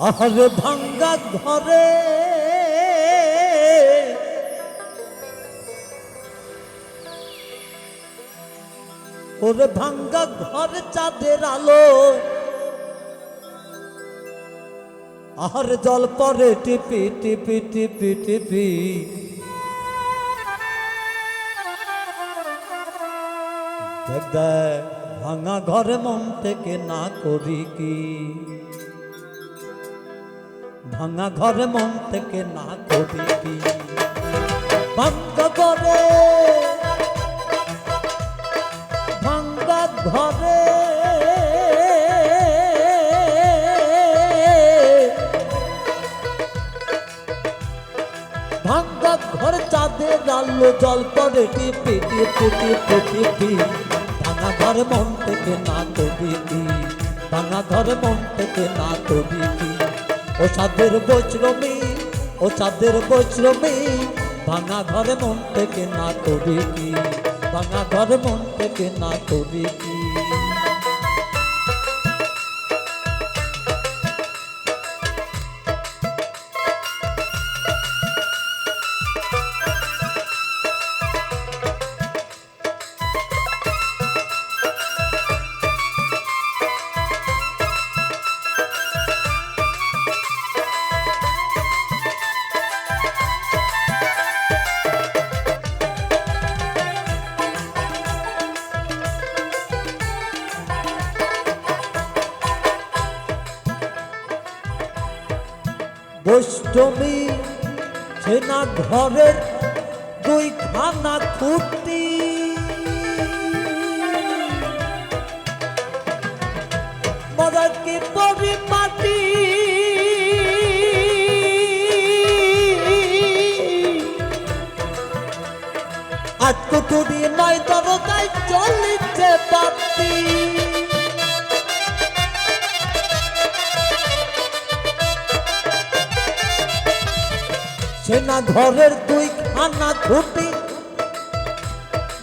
আহারে ভাঙ্গা ঘরে। ওরে ভাঙ্গা ঘরে চাঁদের আলো। আর জল পরে টিপি টিপি টিপি টিপি। ভাঙা ঘরে মন থেকে না করি কি? ভাঙা ঘরে মন থেকে না করি কি ভাঙ্গা ঘরে ভাঙ্গা ঘরে ভাঙ্গা ঘর চাঁদের আলো জল পরে টিপি টিপি টিপি টিপি ভাঙা ঘর মন থেকে না করি কি ভাঙা ঘর মন থেকে না করি কি ও চাঁদের বৈশ্রমী ও চাঁদের বৈশ্রমী ভাঙা ঘরে মন থেকে না করি কি? ভাঙা ঘরে মন থেকে না করি কি? বৈষ্ণবী সেনা ঘরের দুই খানা খুঁটি মরাকে পরিপাটি? আজ কুটুরি নয় দরকায় চলিছে বাতি সেনা ঘরের দুই খানা খুঁটি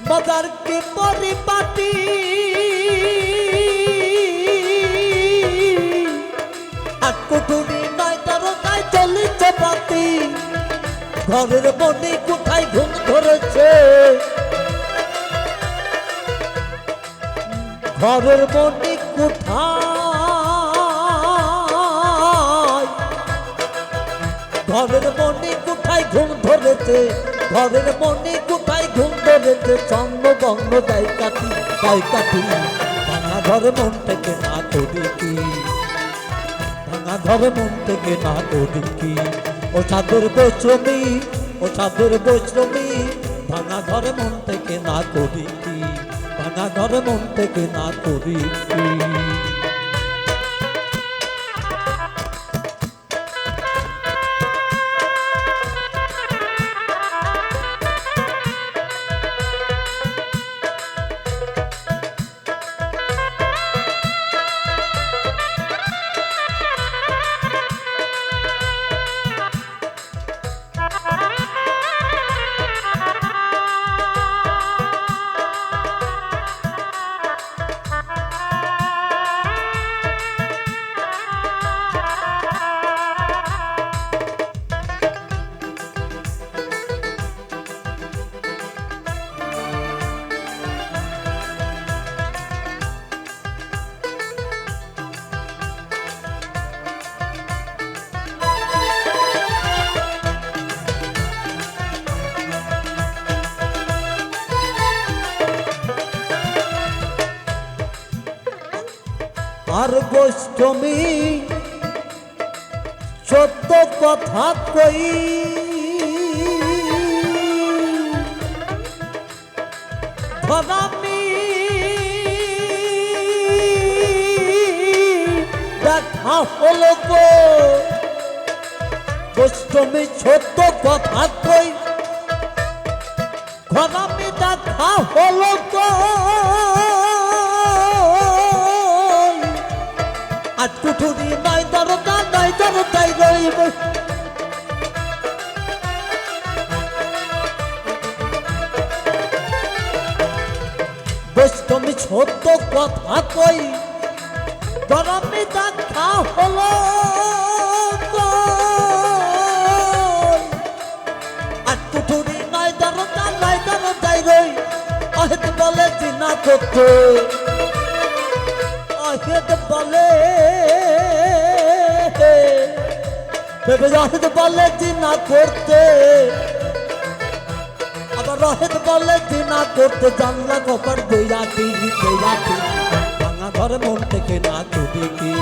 মজার কে পরিপাটি আর কুটুরি নয় তারকায় চলিছে পাতি ঘরের মনে কোথায় ঘুম ধরেছে? ঘরের মনে কোথায়? ঘরের মনে কোথায় ঘুম ধরেছে? ঘরের মনে কোথায় ঘুম ধরেছে? চন্দ্র বঙ্গ গাই কাটি গাই কাটি। ভাঙা ঘরে মন থেকে না করি কি? ভাঙা ঘরে মন থেকে না করি কি? ও চাঁদের বৈশ্রমী ও চাঁদের বৈশ্রমী ভাঙা ঘরে মন থেকে না করি কি? ভাঙা ঘরে মন থেকে না করি কি? আর গোষ্ঠমী সত্য কথা কই? ধরামি দেখা হলো গো। গোষ্ঠমী সত্য কথা কই? ঘরামি দেখা হলো গো। ধুরি নাই তার নাই তার তাই রইব। বেশ তুমি ছোট কথা কই দরামি দেখা হলো আর তুঠুরি নাই তার নাই তার তাই রই। অহেত বলে চিনা করতে অহেত বলে রহেত বলে চিনা করতে। আবার চিনা করতে জানলা কপার ভাঙা ঘরে মন থেকে না কি?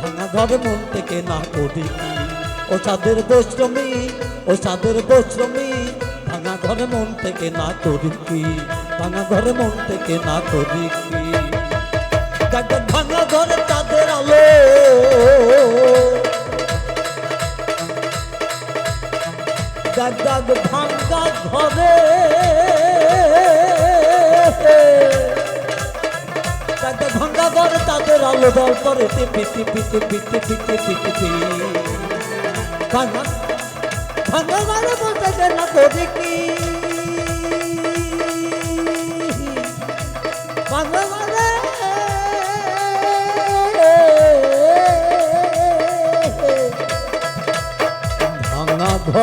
ভাঙা ঘরে মন থেকে না কি? ও চাঁদের বৈশ্রমী ও চাঁদের ভাঙা ঘরে মন থেকে না করি কি? ভাঙা ঘরে মন থেকে না করি কি? দেখ দেখ ভাঙা ঘরে। তাদের ভাঙ্গা ঘরে তাদের আলো দল করে। টিপি টিপি টিপি টিপি টিপি টিপি ভাঙা ভাঙ্গা ঘরে বলতে না করি কি? ভাঙ্গা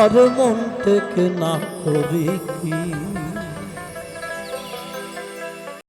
ঘর মন থেকে না করি কি?